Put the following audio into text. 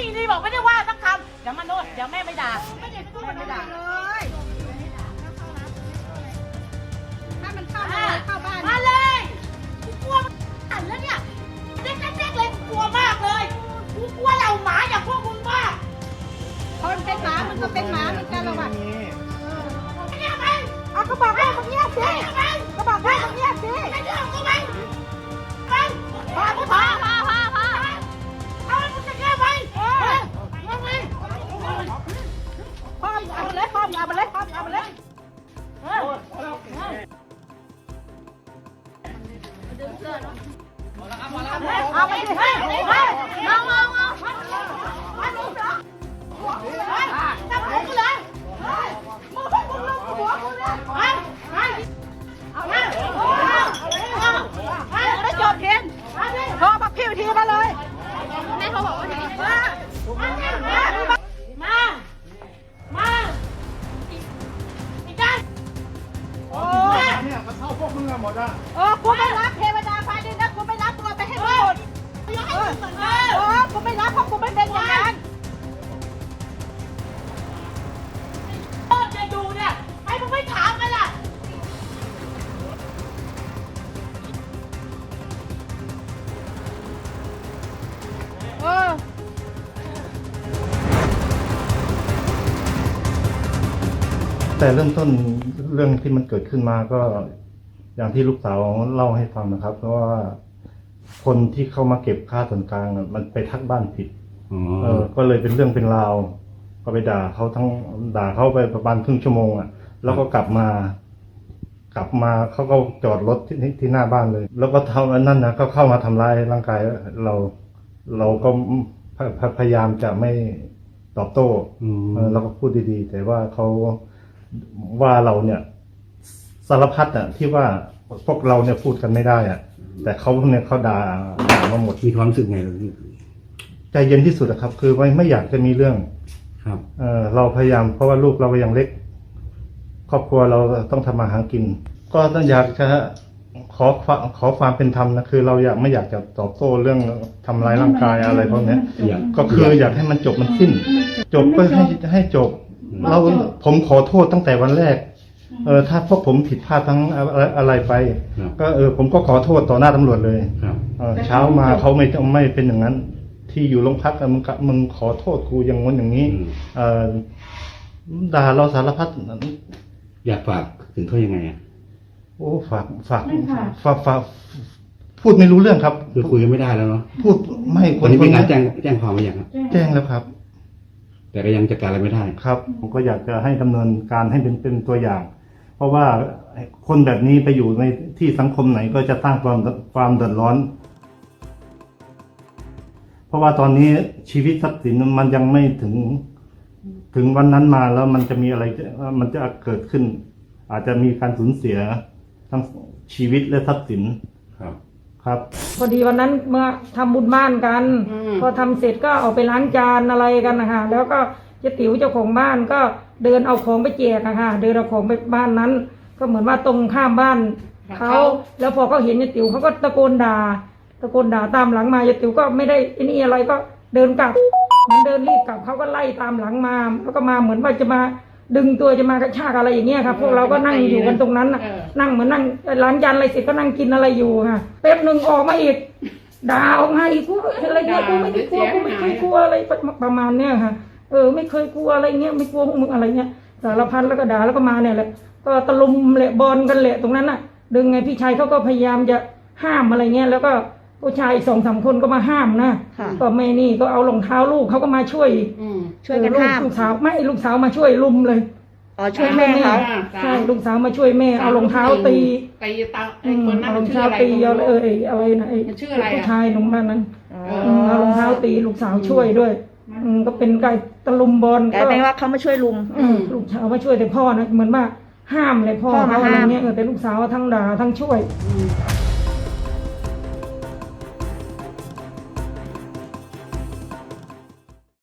ที่นี่บอกไม่ได้ว่าสักคำเดี๋ยวมาโนดเดี๋ยวแม่ไม่ด่าไม่ได้พูดมันไม่ด่าเลยถ้ามันเข้ามาเข้าบ้าน เอาไปเลยเฮ้ยเฮ้ยเอาเอาเอามาดูเหรอเฮ้ยจับผมกูเลยเฮ้ยมึงให้มึงลงหัวกูเลยเฮ้ยเอาเลยเอาเอาเอาเอาไม่จบเทียนโทรมาพิวทีมาเลยแม่เขาบอกว่าทีนี้มามามาอีกด้านโอ้เนี่ยมันเข้าพวกมึงอะหมดอะเออกูไม่รับเทวด เอนเดิเอมอกูไม่รับเพราะกูไม่เป็นอย่างนั้นพ่อจะดูเนี่ยให้มึงไม่ถามกันล่ะ เออ แต่เริ่มต้นเรื่องที่มันเกิดขึ้นมาก็อย่างที่ลูกสาวเล่าให้ฟังนะครับ เพราะว่า คนที่เข้ามาเก็บค่าส่วนกลางอะมันไปทักบ้านผิดเออ ก็เลยเป็นเรื่องเป็นราว ก็ไปด่าเขาทั้งด่าเขาไปประมาณครึ่งชั่วโมงอะ แล้วก็กลับมา กลับมาเขาก็จอดรถที่ที่ที่หน้าบ้านเลย แล้วก็ทำอันนั้นนะก็เข้ามาทำร้ายร่างกายเรา เราก็พยพยพยายามจะไม่ตอบโต้เออเราก็พูดดีๆ แต่ว่าเขาว่าเราเนี่ย สารพัดอะที่ว่าพวกเราเนี่ยพูดกันไม่ได้อะ แต่เขาเนี่ยเขาด่าด่ามาหมดมีความรู้สึกไงเราใจเย็นที่สุดอะครับ คือไม่ไม่อยากจะมีเรื่อง ครับ เออเราพยายามเพราะว่าลูกเราก็ยังเล็ก ครอบครัวเราต้องทำมาหากิน ก็ต้องอยากจะขอความขอความเป็นธรรมนะคือเราอยากไม่อยากจะตอบโต้เรื่องทำร้ายร่างกายอะไรพวกเนี้ย อยาก ก็คืออยากให้มันจบมันสิ้น จบก็ให้ให้จบ เราผมขอโทษตั้งแต่วันแรก เออถ้าพวกผมผิดพลาดทั้งอะไรอะไรไป ครับก็เออผมก็ขอโทษต่อหน้าตำรวจเลยครับ เออเช้ามาเขาไม่ไม่เป็นอย่างนั้น ที่อยู่โรงพักอะมึงกะมึงขอโทษกูอย่างง้นอย่างนี้ อืม เออด่าเราสารพัด อยากฝากถึงเขายังไงอะโอ้ฝากฝาก ฝากฝากพูดไม่รู้เรื่องครับ คือคุยกันไม่ได้แล้วเนาะพูดไม่ควันนนี้คมีนการแจ้งแจ้งความไว้ยังครับแจ้งแล้วครับ แต่ก็ยังจัดการอะไรไม่ได้ ครับ ผมก็อยากจะให้ดำเนินการให้เป็นเป็นตัวอย่าง เพราะว่าคนแบบนี้ไปอยู่ในที่สังคมไหนก็จะสร้างความความเดือดร้อน เพราะว่าตอนนี้ชีวิตทรัพย์สินมันยังไม่ถึงถึงวันนั้นมาแล้วมันจะมีอะไรมันจะเกิดขึ้น อาจจะมีการสูญเสียทั้งชีวิตและทรัพย์สินครับครับ พอดีวันนั้นเมื่อทำบุญบ้านกัน พอทำเสร็จก็เอาไปล้างจานอะไรกันนะคะแล้วก็เจ๊ติ๋วเจ้าของบ้านก็ เดินเอาของไปแจกนะคะเดินเอาของไปบ้านนั้น ก็เหมือนว่าตรงข้ามบ้านเขาแล้วพอเขาเห็นเจ๊ติ๋วเขาก็ตะโกนด่า ตะโกนด่าตามหลังมาเจ๊ติ๋วก็ไม่ได้ไอ้นี่อะไรก็เดินกลับเหมันเดินรีบกลับเขาก็ไล่ตามหลังมาแล้วก็มาเหมือนว่าจะมาดึงตัวจะมากระชากอะไรอย่างเงี้ยค่ะพวกเราก็นั่งอยู่กันตรงนั้นน่ะนั่งเหมือนนั่งล้างจานอะไรเสร็จก็นั่งกินอะไรอยู่ค่ะแป๊บหนึ่งออกมาอีกด่าออกมาอีกกูอะไรเงี้ยกูไม่ได้กลัวกูไม่เคยกลัวอะไรประมาณเนี้ยค่ะ เออ ไม่เคยกลัวอะไรเงี้ยไม่กลัวพวกมึงอะไรเงี้ยสารพัดแล้วก็ด่าแล้วก็มาเนี่ยแหละก็ตะลุมแหละบอลกันแหละตรงนั้นน่ะ ดึงไงพี่ชายเขาก็พยายามจะห้ามอะไรเงี้ยแล้วก็ผู้ชายอีกสองสามคนก็มาห้ามนะก็แม่นี่ก็เอารองเท้าลูกเขาก็มาช่วยช่วยกันห้ามลูกสาวไม่ลูกสาวมาช่วยลุมเลยอ๋อช่วยแม่เขาใช่ลูกสาวมาช่วยแม่เอารองเท้าตีตีตาอืไอ้มคนนั้นเอารมัอนงชื่อเท้าอะไรตีก็เอาไม่เอรู้ออะไรนะไอ้มันชื่ออะไรอะผู้ชายหนุ่มบ้านนั้นอ๋ออืมเอารองเท้าตีลูกสาวช่วยด้วย อืมก็เป็นการตะลุมบอลกลายเป็นว่าเขามาช่วยลุม อืมลูกสาวมาช่วยแต่พ่อนะเหมือนว่าห้ามเลยพ่อพ่อมาเขาอะไรห้าม เงี้ยเออแต่ลูกสาวทั้งด่าทั้งช่วย อืม